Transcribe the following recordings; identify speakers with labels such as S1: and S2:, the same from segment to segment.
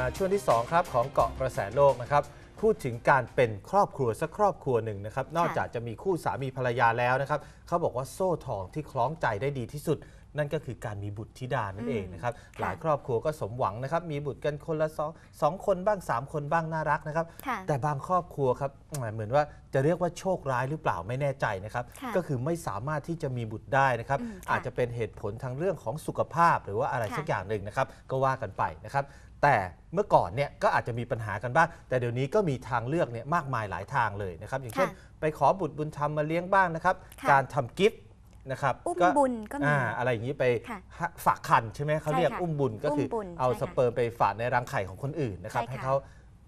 S1: มาช่วงที่ 2 ครับของเกาะกระแสโลกนะครับพูดถึงการเป็นครอบครัวสักครอบครัวหนึ่งนะครับนอกจากจะมีคู่สามีภรรยาแล้วนะครับเขาบอกว่าโซ่ทองที่คล้องใจได้ดีที่สุด นั่นก็คือการมีบุตรธิดานั่นเองนะครับ
S2: ค่ะ
S1: หลายครอบครัวก็สมหวังนะครับ มีบุตรกันคนละสองสองคนบ้าง 3 คนบ้างน่ารักนะครับ
S2: ค่ะ
S1: แต่บางครอบครัวครับเหมือนว่าจะเรียกว่าโชคร้ายหรือเปล่าไม่แน่ใจนะครับ
S2: ค่ะ
S1: ก็คือไม่สามารถที่จะมีบุตรได้นะครับ
S2: อืมค่ะ
S1: อาจจะเป็นเหตุผลทางเรื่องของสุขภาพ หรือว่าอะไร
S2: ค่ะ
S1: สักอย่างหนึ่งนะครับ ก็ว่ากันไปนะครับ แต่เมื่อก่อนเนี่ยก็อาจจะมีปัญหากันบ้าง แต่เดี๋ยวนี้ก็มีทางเลือกเนี่ยมากมายหลายทางเลยนะครับ อย่างเช่น
S2: ค่ะ
S1: ไปขอบุตรบุญธรรมมาเลี้ยงบ้างนะครับ
S2: ค่ะ
S1: การทำกิฟต์ นะครับ
S2: อุ้มบุญก็มี
S1: อ่าอะไรอย่างนี้ไป
S2: ค่ะ
S1: ฝากคันใช่ไหมเขา
S2: ใช่
S1: เรียก
S2: ค่ะ
S1: อุ้มบุญก็คือ
S2: อุ้มบุญ
S1: เอา
S2: ใช่
S1: ส
S2: ค่ะ
S1: เปิร์มไปฝากในรังไข่ของคนอื่นนะครับ
S2: ใช่ค่ะ
S1: ให้เขา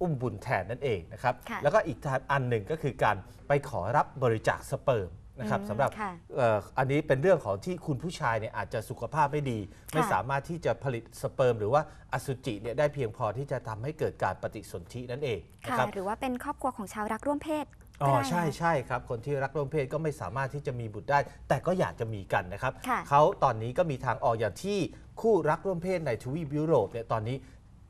S1: อุ้มบุญแทนนั่นเองนะครับ
S2: ค่ะ
S1: แล้วก็อีกทางอันหนึ่งก็คือการไปขอรับบริจาคสเปิร์มนะครับ
S2: อืม
S1: สำหรับ
S2: ค่ะ
S1: เอ่ออันนี้เป็นเรื่องของที่คุณผู้ชายเนี่ยอาจจะสุขภาพไม่ดี ไม่สามารถที่จะผลิตสเปิร์มหรือว่าอสุจิเนี่ยได้เพียงพอที่จะทำให้เกิดการปฏิสนธินั่นเองนะ
S2: ค่ะ
S1: ครับ
S2: หรือว่าเป็นครอบครัวของชาวรักร่วมเพศ
S1: อ๋
S2: ก็
S1: อ
S2: ได้
S1: ใช่
S2: นะคะ
S1: ใช่ครับ คนที่รักร่วมเพศก็ไม่สามารถที่จะมีบุตรได้ แต่ก็อยากจะมีกันนะครับ
S2: ค่ะ
S1: เขาตอนนี้ก็มีทางออกอย่างที่คู่รักร่วมเพศในทวีปยุโรปเนี่ยตอนนี้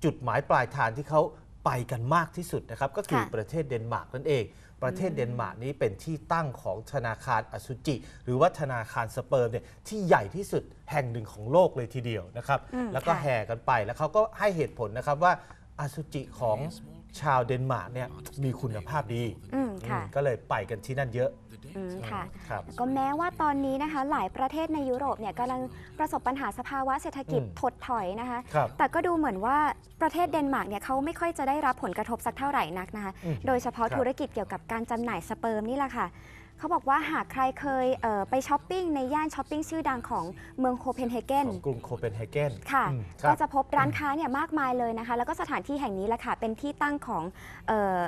S1: จุดหมายปลายทางที่เขาไปกันมากที่สุดนะครับ ก็คือ
S2: ค่ะ
S1: ประเทศเดนมาร์กนั่นเอง ประเทศเดนมาร์กนี้เป็นที่ตั้งของธนาคารอสุจิ หรือว่าธนาคารสเปิร์มเนี่ยที่ใหญ่ที่สุดแห่งหนึ่งของโลกเลยทีเดียวนะครับ
S2: อืม
S1: แล้วก็
S2: ค่ะ
S1: แห่กันไปแล้วเขาก็ให้เหตุผลนะครับว่าอสุจิของ ชาวเดนมาร์กเนี่ยมีคุณภาพดี
S2: อืมค่ะ
S1: อืมก็เลยไปกันที่นั่นเยอะ
S2: อืมค่ะ
S1: ครับ
S2: ก็แม้ว่าตอนนี้นะคะ หลายประเทศในยุโรปเนี่ยกำลังประสบปัญหาสภาวะเศรษฐกิจ
S1: อืม
S2: ถดถอยนะคะ
S1: ครับ
S2: แต่ก็ดูเหมือนว่าประเทศเดนมาร์กเนี่ยเขาไม่ค่อยจะได้รับผลกระทบสักเท่าไหร่นักนะคะ
S1: อืม
S2: โดยเฉพาะ
S1: ครับ
S2: ธุรกิจเกี่ยวกับการจำหน่ายสเปิร์มนี่แหละค่ะ เขาบอกว่าหากใครเคยเอ่อไปช้อปปิ้งในย่านช้อปปิ้งชื่อดังของเมืองโคเปนเฮเกน
S1: ของกรุงโคเปนเฮเกน
S2: ค่ะ
S1: อืมค
S2: ก็
S1: รับ
S2: จะพบร้านค้าเนี่ยมากมายเลยนะคะ แล้วก็สถานที่แห่งนี้แหละค่ะเป็นที่ตั้งของเอ่อ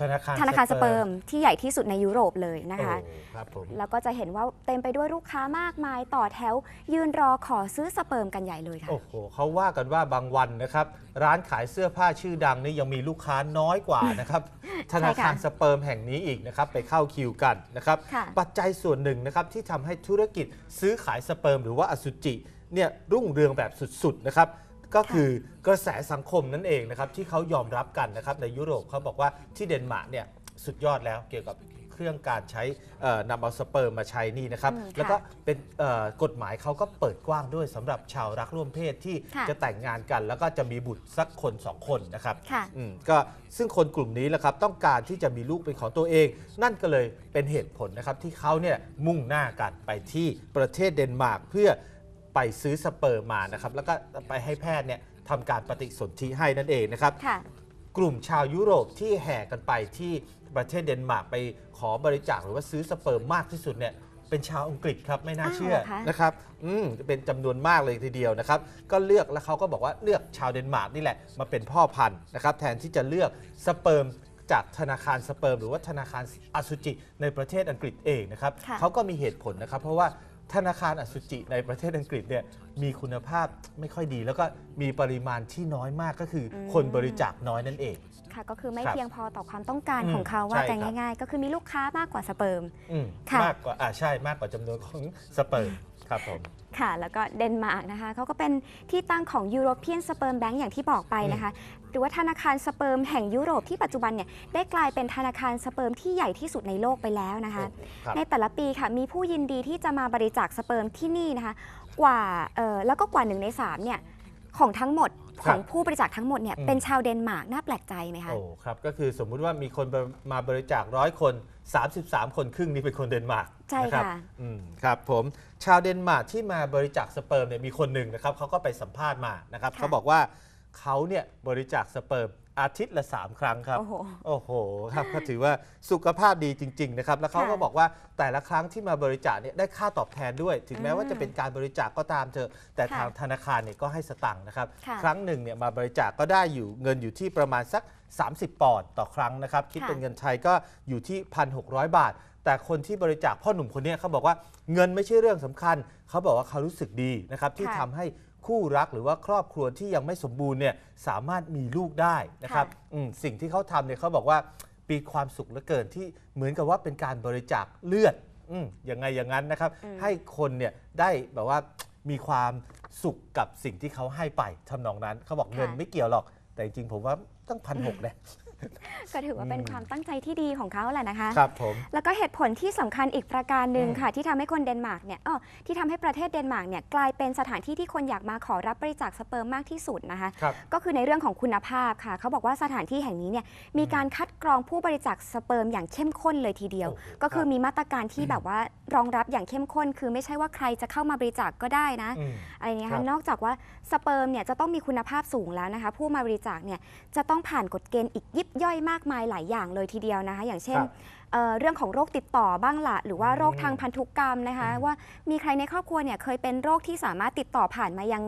S1: ธนาคาร
S2: ธนาคารสเปิร์มที่ใหญ่ที่สุดในยุโรปเลยนะคะ
S1: โอ้ครับผม
S2: แล้วก็จะเห็นว่าเต็มไปด้วยลูกค้ามากมายต่อแถว ยืนรอขอซื้อสเปิร์มกันใหญ่เลยค่ะ
S1: โอ้โหเขาว่ากันว่าบางวันนะครับ ร้านขายเสื้อผ้าชื่อดังนี่ยังมีลูกค้าน้อยกว่านะครับ ธนาคารสเปิร์มแห่งนี้อีกนะครับ ไปเข้าคิวกันนะครับ
S2: ค่ะ
S1: ปัจจัยส่วนหนึ่งนะครับที่ทำให้ธุรกิจซื้อขายสเปิร์มหรือว่าอสุจิเนี่ยรุ่งเรืองแบบสุดๆนะครับ ก็คือกระแสสังคมนั่นเองนะครับที่เขายอมรับกันนะครับในยุโรปเขาบอกว่าที่เดนมาร์กเนี่ยสุดยอดแล้วเกี่ยวกับเครื่องการใช้เอ่อนำเอาสเปิร์มมาใช้นี่นะครับ
S2: อืมค่ะ
S1: แล้วก็เป็นเอ่อกฎหมายเขาก็เปิดกว้างด้วยสำหรับชาวรักร่วมเพศที่
S2: ค่ะ
S1: จะแต่งงานกัน แล้วก็จะมีบุตรสักคนสองคนนะครับ
S2: ค่ะ
S1: อืมก็ซึ่งคนกลุ่มนี้แหละครับต้องการที่จะมีลูกเป็นของตัวเอง นั่นก็เลยเป็นเหตุผลนะครับที่เขาเนี่ยมุ่งหน้ากันไปที่ประเทศเดนมาร์กเพื่อ ไปซื้อสเปิร์มมานะครับแล้วก็ไปให้แพทย์เนี่ยทำการปฏิสนธิให้นั่นเองนะครับ
S2: ค่ะ
S1: กลุ่มชาวยุโรปที่แห่กันไปที่ประเทศเดนมาร์กไปขอบริจาคหรือว่าซื้อสเปิร์มมากที่สุดเนี่ยเป็นชาวอังกฤษครับไม่น่า
S2: อ้าว
S1: เชื่อ
S2: เหรอคะ
S1: นะครับอืมเป็นจำนวนมากเลยทีเดียวนะครับ ก็เลือกแล้วเขาก็บอกว่าเลือกชาวเดนมาร์กนี่แหละมาเป็นพ่อพันธุ์นะครับแทนที่จะเลือกสเปิร์มจากธนาคารสเปิร์มหรือว่าธนาคารอสุจิในประเทศอังกฤษเองนะครับ
S2: ค่ะ
S1: เขาก็มีเหตุผลนะครับ เพราะว่า ธนาคารอสุจิในประเทศอังกฤษเนี่ย มีคุณภาพไม่ค่อยดี แล้วก็มีปริมาณที่น้อยมากก็คืออ
S2: ม
S1: คนบริจาคน้อยนั่นเอง
S2: ค่ะก็คือไม่
S1: ครับ
S2: เพียงพอต่อความต้องการ
S1: อืม
S2: ของเขาว่า
S1: ใช่
S2: กัน
S1: ครับ
S2: ง่าย ๆ ก็คือมีลูกค้ามากกว่าสเปิร์ม
S1: อืม
S2: ค่ะ
S1: มากกว่าอ่าใช่มากกว่าจำนวนของสเปิร์มครับผม
S2: ค่ะ แล้วก็เดนมาร์กนะคะเขาก็เป็นที่ตั้งของ European Sperm Bank อย่างที่บอกไปนะคะ หรือว่าธนาคารสเปิร์มแห่งยุโรปที่ปัจจุบันเนี่ยได้กลายเป็นธนาคารสเปิร์มที่ใหญ่ที่สุดในโลกไปแล้วนะคะ
S1: ครับ
S2: ในแต่ละปีค่ะมีผู้ยินดีที่จะมาบริจาคสเปิร์มที่นี่นะคะ กว่าเอ่อแล้วก็กว่าหนึ่งในสามเนี่ยของทั้งหมด
S1: ค
S2: ข
S1: รับ
S2: องผู้บริจาคทั้งหมดเนี่ย
S1: อืม
S2: เป็นชาวเดนมาร์กน่าแปลกใจไหมคะ
S1: โอ้ครับ ก็คือสมมุติว่ามีคนมาบริจาคร้อยคน 33 คนครึ่งนี่เป็นคนเดนมาร์ก
S2: ใช่
S1: นะครับ
S2: ค่ะ
S1: อืมครับผมชาวเดนมาร์กที่มาบริจาคสเปิร์มเนี่ยมีคนหนึ่งนะครับเขาก็ไปสัมภาษณ์มานะครับ
S2: ค่ะ
S1: เขาบอกว่าเขาเนี่ยบริจาคสเปิร์ม อาทิตย์ละ 3 ครั้งครับ
S2: โอ้โห
S1: โอ้โหครับก็ถือว่าสุขภาพดีจริง ๆ นะครับ แล้วเขาก็
S2: ค่ะ
S1: บอกว่าแต่ละครั้งที่มาบริจาคเนี่ยได้ค่าตอบแทนด้วย ถึงแม้ว่า
S2: อืม
S1: จะเป็นการบริจาคก็ตามเถอะแต่
S2: ค่ะ
S1: ทางธนาคารเนี่ยก็ให้สตังค์นะครับ
S2: ค่ะ
S1: ครั้งหนึ่งเนี่ยมาบริจาคก็ได้อยู่เงินอยู่ที่ประมาณสัก 30 ปอนด์ต่อครั้งนะครับคิด
S2: ค่ะ
S1: เป็นเงินไทยก็อยู่ที่ 1,600 บาท แต่คนที่บริจาคพ่อหนุ่มคนเนี้ยเขาบอกว่าเงินไม่ใช่เรื่องสำคัญ เขาบอกว่าเขารู้สึกดีนะครับที่
S2: ค่ะ
S1: ทำให้คู่รักหรือว่าครอบครัวที่ยังไม่สมบูรณ์เนี่ยสามารถมีลูกได้นะครับ
S2: ค่ะ
S1: อืมสิ่งที่เขาทำเนี่ยเขาบอกว่าปีความสุขเหลือเกินที่เหมือนกับว่าเป็นการบริจาคเลือดอืมยังไงอย่างนั้นนะครับ
S2: อืม
S1: ให้คนเนี่ยได้แบบว่ามีความสุขกับสิ่งที่เขาให้ไปทำนองนั้น เขาบอกเงินไม่เกี่ยวหรอก แต่จริงๆผมว่าตั้งพันหกนะ
S2: ก็ถือว่าเป็น
S1: อืม
S2: ความตั้งใจที่ดีของเขาแหละนะคะ
S1: ครับผม
S2: แล้วก็เหตุผลที่สำคัญอีกประการหนึ่ง
S1: อืม
S2: ค่ะ ที่ทำให้คนเดนมาร์กเนี่ยอ้อที่ทำให้ประเทศเดนมาร์กเนี่ยกลายเป็นสถานที่ที่คนอยากมาขอรับบริจาคสเปิร์มมากที่สุดนะคะ
S1: ครับ
S2: ก็คือในเรื่องของคุณภาพค่ะ เขาบอกว่าสถานที่แห่งนี้เนี่ยมีการคัดกรองผู้บริจาคสเปิร์มอย่างเข้มข้นเลยทีเดียว
S1: โอ้โห
S2: ก็คือ
S1: ครับ
S2: มีมาตรการที่แบบว่ารองรับอย่างเข้มข้น คือไม่ใช่ว่าใครจะเข้ามาบริจาคก็ได้นะ
S1: อืม
S2: อะไรอย่างเงี้ย
S1: ครั
S2: ค่ะ
S1: บ
S2: นอกจากว่าสเปิร์มเนี่ยจะต้องมีคุณภาพสูงแล้วนะคะ ผู้มาบริจาคเนี่ยจะต้องผ่านกฎเกณฑ์อีกยิบย่อยมากมายหลายอย่างเลยทีเดียวนะคะ อย่างเช่น
S1: ครับ
S2: เอ่อเรื่องของโรคติดต่อบ้างละหรือว่า
S1: อืม
S2: โรคทางพันธุกรรมนะคะ
S1: อืม
S2: ว่ามีใครในครอบครัวเนี่ยเคยเป็นโรคที่สามารถติดต่อผ่านมายัง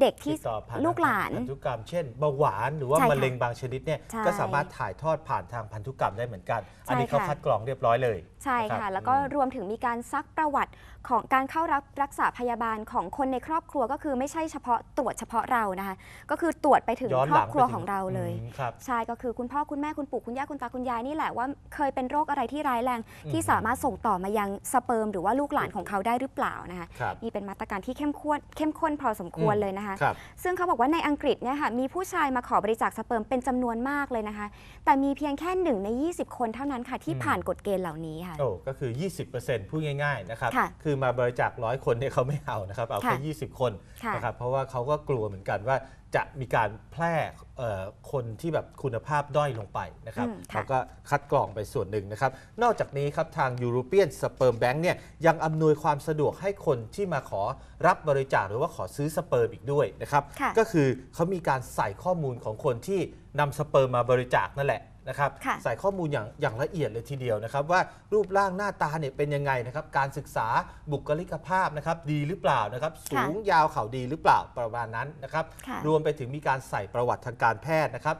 S2: เด็กที่
S1: ติดต่อผ่าน
S2: ลูกหลาน
S1: พันธุกรรม เช่นเบาหวานหรือว่า
S2: ใช่ค่ะ
S1: มะเร็งบางชนิดเนี่ย
S2: ใช่
S1: ก็สามารถถ่ายทอดผ่านทางพันธุกรรมได้เหมือนกัน อันนี้
S2: ใช่
S1: เขา
S2: ค่ะ
S1: คัดกรองเรียบร้อยเลย
S2: ใช่
S1: นะครั
S2: ค่ะ
S1: บ
S2: แล้วก็
S1: อืม
S2: รวมถึงมีการซักประวัติของการเข้ารับรักษาพยาบาลของคนในครอบครัวก็คือไม่ใช่เฉพาะตรวจเฉพาะเรานะคะ ก็คือตรวจไปถึง
S1: ย้อน
S2: คร
S1: ห
S2: อ
S1: ลั
S2: บ
S1: ง
S2: ครัว
S1: ไปถึ
S2: ของเราเลย
S1: อืมครับ
S2: ใช่ก็คือคุณพ่อคุณแม่คุณปู่คุณย่าคุณตาคุณยายนี่แหละว่าเคยเป็นโรคอะไรที่ร้ายแรง
S1: อืม
S2: ที่สามารถส่งต่อมายังสเปิร์มหรือว่าลูกหลานของเขาได้หรือเปล่านะคะ
S1: ครับ
S2: นี่เป็นมาตรการที่เข้มข้นเข้มข้นพอสมควร
S1: อืม
S2: เลยนะคะ
S1: ครับ
S2: ซึ่งเขาบอกว่าในอังกฤษเนี่ยค่ะมีผู้ชายมาขอบริจาคสเปิร์มเป็นจำนวนมากเลยนะคะ แต่มีเพียงแค่หนึ่งใน 20 คนเท่านั้นค่ะที่
S1: อืม
S2: ผ่านกฎเกณฑ์เหล่านี้ค่ะ
S1: โอ้ก็คือ 20%พูดง่าย ๆ นะครับ
S2: ค่ะ
S1: คือมาบริจาคร้อยคนเนี่ยเขาไม่เอานะครับ เอาแค่
S2: ค่ะ
S1: 20คน
S2: ค่ะ
S1: นะครับเพราะว่าเขาก็กลัวเหมือนกันว่า จะมีการแพร่เอ่อคนที่แบบคุณภาพด้อยลงไปนะครับ
S2: อืมค่ะ
S1: เขาก็คัดกรองไปส่วนหนึ่งนะครับ นอกจากนี้ครับทาง European Sperm Bank เนี่ยยังอำนวยความสะดวกให้คนที่มาขอรับบริจาคหรือว่าขอซื้อสเปิร์มอีกด้วยนะครับ
S2: ค่ะ
S1: ก็คือเขามีการใส่ข้อมูลของคนที่นำสเปิร์มมาบริจาคนั่นแหละ นะครับ
S2: ค่ะ
S1: ใส่ข้อมูลอย่างอย่างละเอียดเลยทีเดียวนะครับว่ารูปร่างหน้าตาเนี่ยเป็นยังไงนะครับการศึกษาบุคลิกภาพนะครับดีหรือเปล่านะครับสูงยาวเขาดีหรือเปล่าประมาณนั้นนะครับ
S2: ค่ะ
S1: รวมไปถึงมีการใส่ประวัติทางการแพทย์นะครับ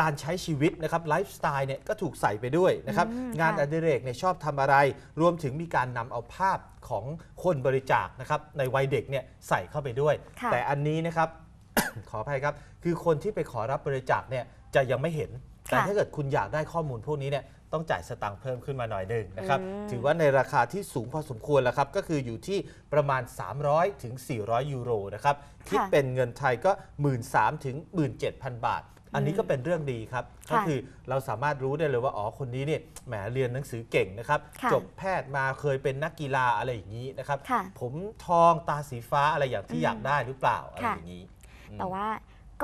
S1: การใช้ชีวิตนะครับไลฟ์สไตล์เนี่ยก็ถูกใส่ไปด้วยนะครับ
S2: อืม
S1: งาน
S2: ค่ะ
S1: อดิเรกเนี่ยชอบทำอะไร รวมถึงมีการนำเอาภาพของคนบริจาคนะครับในวัยเด็กเนี่ยใส่เข้าไปด้วย
S2: ค่ะ
S1: แต่อันนี้นะครับขออภัยครับคือคนที่ไปขอรับบริจาคเนี่ยจะยังไม่เห็น แต่
S2: ค่ะ
S1: ถ้าเกิดคุณอยากได้ข้อมูลพวกนี้เนี่ยต้องจ่ายสตังค์เพิ่มขึ้นมาหน่อยหนึ่งนะครับ
S2: อืม
S1: ถือว่าในราคาที่สูงพอสมควรแล้วครับ ก็คืออยู่ที่ประมาณ 300 ถึง 400 ยูโรนะครับ คิดเป็นเงินไทยก็ 1 3 0 0 0 ถึง 17,000 บาท อันนี้ก็เป็นเรื่องดีครับ ก็คือเราสามารถรู้ได้เลยว่า อ๋อ คนนี้เนี่ยแหมเรียนหนังสือเก่งนะครับ
S2: ค่ะ
S1: จบแพทย์มาเคยเป็นนักกีฬาอะไรอย่างนี้นะครับ
S2: ค่ะ
S1: ผมทองตาสีฟ้าอะไรอย่างที่
S2: อืม
S1: อยากได้หรือเปล่าอะไร
S2: ค่ะ
S1: อย่างนี้อืม
S2: แต่ว่า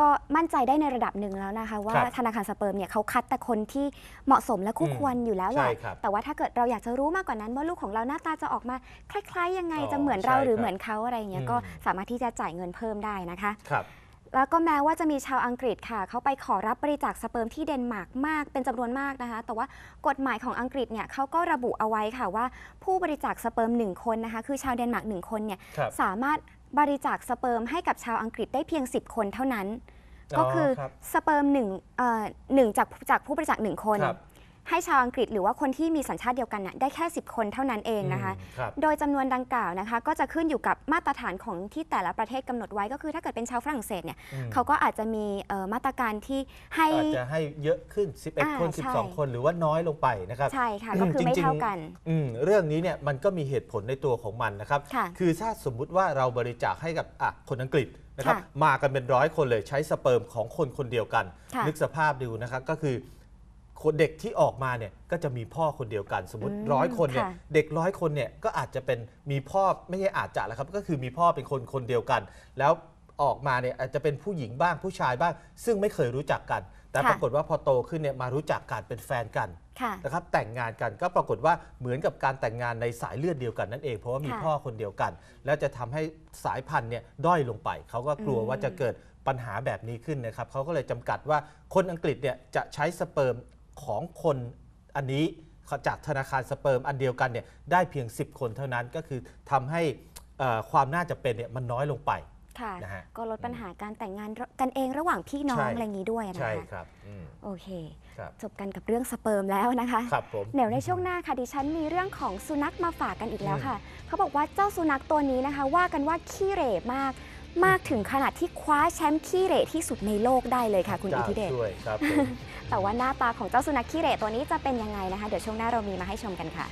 S2: ก็มั่นใจได้ในระดับหนึ่งแล้วนะคะ ว่า
S1: ครับ
S2: ธนาคารสเปิร์มเนี่ยเขาคัดแต่คนที่เหมาะสมและคู่
S1: อืม
S2: ควรอยู่แล้วแหละ
S1: ใช่ครับ
S2: แต่ว่าถ้าเกิดเราอยากจะรู้มากกว่านั้น ว่าลูกของเราหน้าตาจะออกมาคล้ายๆ ยังไง
S1: อ๋อ
S2: จะเหมือนเรา
S1: ใช่
S2: หรือ
S1: ครับ
S2: เหมือนเขาอะไรอย่างเงี้ย
S1: อืม
S2: ก็สามารถที่จะจ่ายเงินเพิ่มได้นะคะ
S1: ครับ
S2: แล้วก็แม้ว่าจะมีชาวอังกฤษค่ะ เขาไปขอรับบริจาคสเปิร์มที่เดนมาร์กมากเป็นจำนวนมากนะคะ แต่ว่ากฎหมายของอังกฤษเนี่ยเขาก็ระบุเอาไว้ค่ะว่า ผู้บริจาคสเปิร์มหนึ่งคนนะคะ คือชาวเดนมาร์กหนึ่งคนเนี่ย
S1: ครับ
S2: สามารถ บริจาคสเปิร์มให้กับชาวอังกฤษได้เพียง 10 คนเท่านั้น ก็คือ
S1: ครับ
S2: สเปิร์มหนึ่งเอ่อหนึ่งจากจากผู้บริจาคหนึ่งคน
S1: ครับ
S2: ให้ชาวอังกฤษหรือว่าคนที่มีสัญชาติเดียวกันน่ะได้แค่ 10 คนเท่านั้นเองนะคะ
S1: อืมครับ
S2: โดยจำนวนดังกล่าวนะคะ ก็จะขึ้นอยู่กับมาตรฐานของที่แต่ละประเทศกำหนดไว้ก็คือถ้าเกิดเป็นชาวฝรั่งเศสเนี่ย
S1: อืม
S2: เขาก็อาจจะมีเอ่อมาตรการที่ให้
S1: อาจจะให้เยอะขึ้น
S2: อ่า
S1: 11 คน
S2: ใช่
S1: 12 คนหรือว่าน้อยลงไปนะครับ
S2: ใช่ค่ะ ก็คือไม่
S1: จริงๆ
S2: เท่ากัน
S1: อืมเรื่องนี้เนี่ยมันก็มีเหตุผลในตัวของมันนะครับ
S2: ค่ะ
S1: คือถ้าสมมุติว่าเราบริจาคให้กับอะคนอังกฤษนะครับ
S2: ค่ะ
S1: มากันเป็นร้อยคนเลยใช้สเปิร์มของคนคนเดียวกัน
S2: ค่ะ
S1: นึกสภาพดูนะครับก็คือ คนเด็กที่ออกมาเนี่ยก็จะมีพ่อคนเดียวกันสมมติ
S2: อืม
S1: ร้อยคนเนี่ย
S2: ค่ะ
S1: เด็กร้อยคนเนี่ยก็อาจจะเป็นมีพ่อไม่ใช่อาจจะแล้วครับก็คือมีพ่อเป็นคนคนเดียวกัน แล้วออกมาเนี่ยอาจจะเป็นผู้หญิงบ้างผู้ชายบ้าง ซึ่งไม่เคยรู้จักกัน แต่
S2: ค่ะ
S1: ปรากฏว่าพอโตขึ้นเนี่ยมารู้จักกันเป็นแฟนกัน
S2: ค่ะ
S1: นะครับแต่งงานกันก็ปรากฏว่าเหมือนกับการแต่งงานในสายเลือดเดียวกันนั่นเอง เพราะว่ามี
S2: ค่ะ
S1: พ่อคนเดียวกัน แล้วจะทำให้สายพันธุ์เนี่ยด้อยลงไป เขาก็กลัว
S2: อืม
S1: ว่าจะเกิดปัญหาแบบนี้ขึ้นนะครับเขาก็เลยจำกัดว่าคนอังกฤษเนี่ยจะใช้สเปิร์ม ของคนอันนี้จากธนาคารสเปิร์มอันเดียวกันเนี่ยได้เพียง 10 คนเท่านั้นก็คือทำให้เอ่อความน่าจะเป็นเนี่ยมันน้อยลงไป
S2: ค่ะ
S1: นะฮะ
S2: ก็ลดปัญหาการแต่งงานกันเองระหว่างพี่น้อ
S1: ใช่
S2: งอะไรอย่างนี้ด้วยนะ
S1: ใช่
S2: คะ
S1: ครับอืม
S2: โอเค
S1: ครับ
S2: จบกันกับเรื่องสเปิร์มแล้วนะคะ
S1: ครับผม
S2: เดี๋ยวในช่วงหน้าค่ะดิฉันมีเรื่องของสุนัขมาฝากกันอีกแล้วค่ะ เขาบอกว่าเจ้าสุนัขตัวนี้นะคะ ว่ากันว่าขี้เหร่มาก มากถึงขนาดที่คว้าแชมป์ขี้เหร่ที่สุดในโลกได้เลยค่ะ คุณอิทธิเดช
S1: จ้าช่วยครับผม
S2: แต่ว่าหน้าตาของเจ้าสุนัขขี้เหร่ตัวนี้จะเป็นยังไงนะคะ เดี๋ยวช่วงหน้าเรามีมาให้ชมกันค่ะ